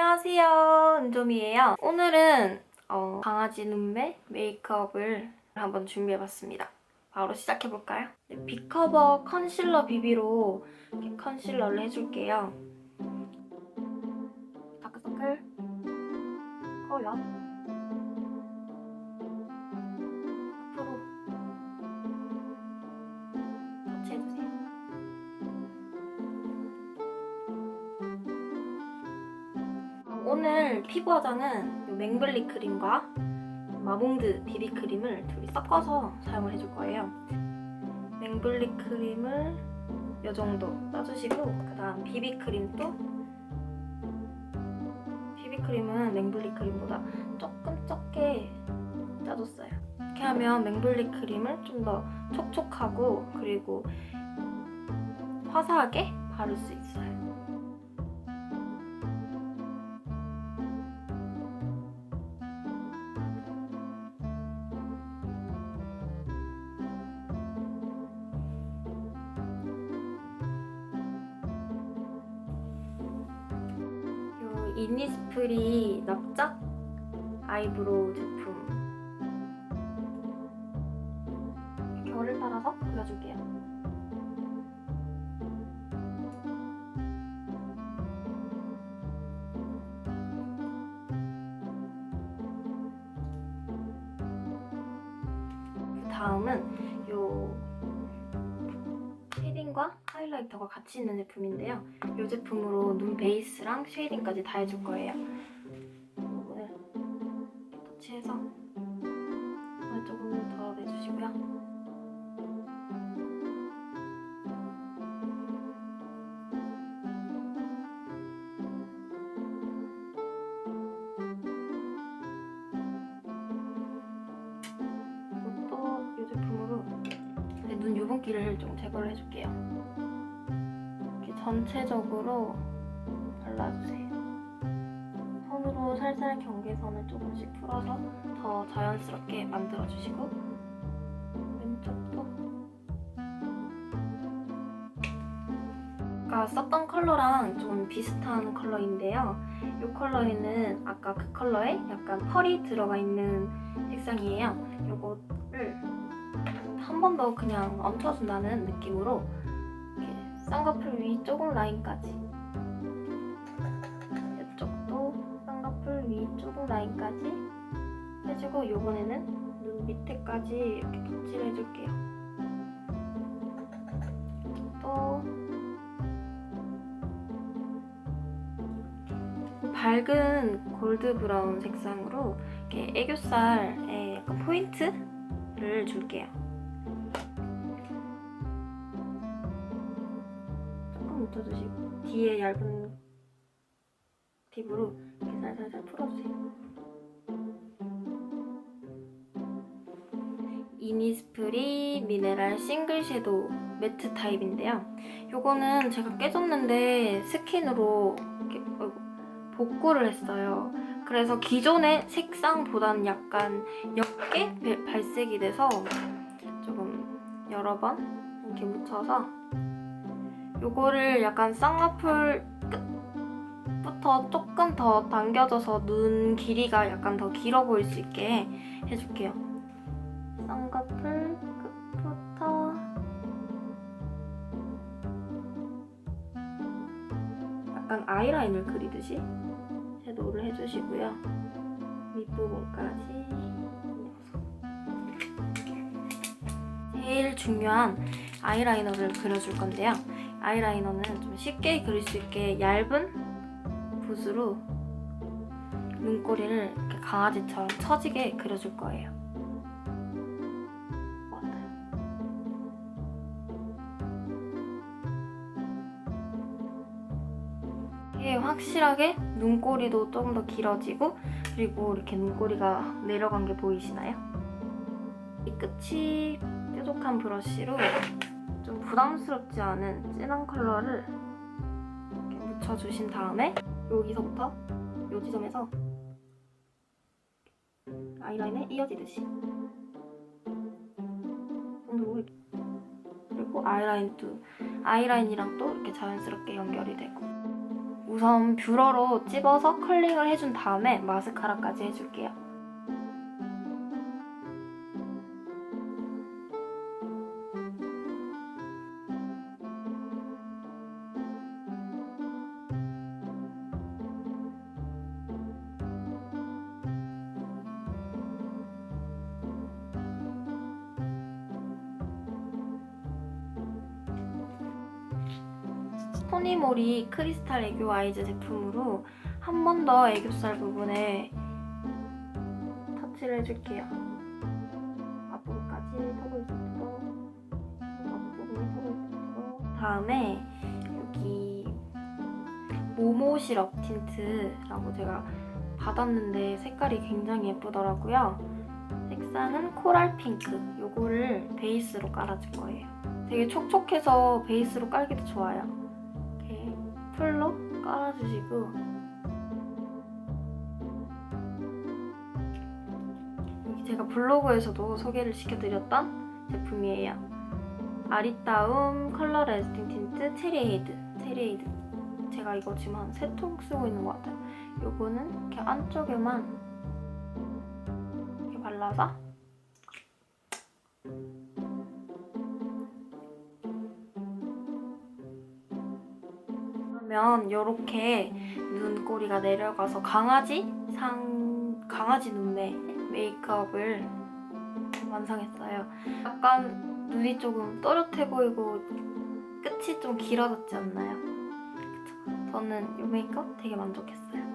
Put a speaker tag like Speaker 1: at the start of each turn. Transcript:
Speaker 1: 안녕하세요 은좀이에요. 오늘은 어, 강아지 눈매 메이크업을 한번 준비해봤습니다. 바로 시작해볼까요? 네, 비커버 컨실러 비비로 이렇게 컨실러를 해줄게요. 다크서클. 커요 오늘 피부 화장은 요 맹블리 크림과 마몽드 비비 크림을 둘이 섞어서 사용을 해줄 거예요. 맹블리 크림을 이 정도 따주시고 그 다음 비비 크림도 비비 크림은 맹블리 크림보다 조금 적게 짜줬어요. 이렇게 하면 맹블리 크림을 좀 더 촉촉하고 그리고 화사하게 바를 수 있어요. 이니스프리 납작 아이브로우 제품 결을 따라서 그려줄게요. 그 다음은 하이라이터가 같이 있는 제품인데요. 이 제품으로 눈 베이스랑 쉐이딩까지 다 해줄 거예요. 부분을 터치해서 눈을 조금 더 내주시고요. 눈 유분기를 좀 제거를 해줄게요. 전체적으로 발라주세요. 손으로 살살 경계선을 조금씩 풀어서 더 자연스럽게 만들어주시고 왼쪽도 아까 썼던 컬러랑 좀 비슷한 컬러인데요. 이 컬러에는 아까 그 컬러에 약간 펄이 들어가 있는 색상이에요. 이거를 한 번 더 그냥 얹혀준다는 느낌으로 쌍꺼풀 위 조금 라인까지 이쪽도 쌍꺼풀 위 조금 라인까지 해주고 이번에는 눈 밑에까지 이렇게 터치를 해줄게요. 또 밝은 골드 브라운 색상으로 이렇게 애교살에 약간 포인트를 줄게요. 묻혀주시고 뒤에 얇은 팁으로 이렇게 살살살 풀어주세요. 이니스프리 미네랄 싱글 섀도우 매트 타입인데요. 요거는 제가 깨졌는데 스킨으로 이렇게 복구를 했어요. 그래서 기존의 색상보다는 약간 옅게 배- 발색이 돼서 조금 여러 번 이렇게 묻혀서 요거를 약간 쌍꺼풀 끝부터 조금 더 당겨져서 눈 길이가 약간 더 길어 보일 수 있게 해줄게요. 쌍꺼풀 끝부터 약간 아이라인을 그리듯이 섀도우를 해주시고요. 윗부분까지 제일 중요한 아이라이너를 그려줄 건데요. 아이라이너는 좀 쉽게 그릴 수 있게 얇은 붓으로 눈꼬리를 강아지처럼 처지게 그려줄 거예요. 확실하게 눈꼬리도 조금 더 길어지고 그리고 이렇게 눈꼬리가 내려간 게 보이시나요? 이 끝이 뾰족한 브러쉬로 좀 부담스럽지 않은 진한 컬러를 이렇게 묻혀주신 다음에 여기서부터 이 지점에서 아이라인에 이어지듯이 그리고 아이라인도 아이라인이랑 또 이렇게 자연스럽게 연결이 되고 우선 뷰러로 찝어서 컬링을 해준 다음에 마스카라까지 해줄게요. 토니모리 크리스탈 애교 아이즈 제품으로 한 번 더 애교살 부분에 터치를 해줄게요. 앞부분까지 턱을 펴고 앞부분 턱을 펴고 다음에 여기 모모 시럽 틴트라고 제가 받았는데 색깔이 굉장히 예쁘더라고요. 색상은 코랄 핑크. 요거를 베이스로 깔아줄 거예요. 되게 촉촉해서 베이스로 깔기도 좋아요. 풀로 깔아주시고 여기 제가 블로그에서도 소개를 시켜드렸던 제품이에요. 아리따움 컬러 레스팅 틴트 체리에이드 체리에이드 제가 이거 지금 한 세 통 쓰고 있는 것 같아요. 요거는 이렇게 안쪽에만 이렇게 발라서 그러면 이렇게 눈꼬리가 내려가서 강아지 상 강아지 눈매 메이크업을 완성했어요. 약간 눈이 조금 또렷해 보이고 끝이 좀 길어졌지 않나요? 저는 이 메이크업 되게 만족했어요.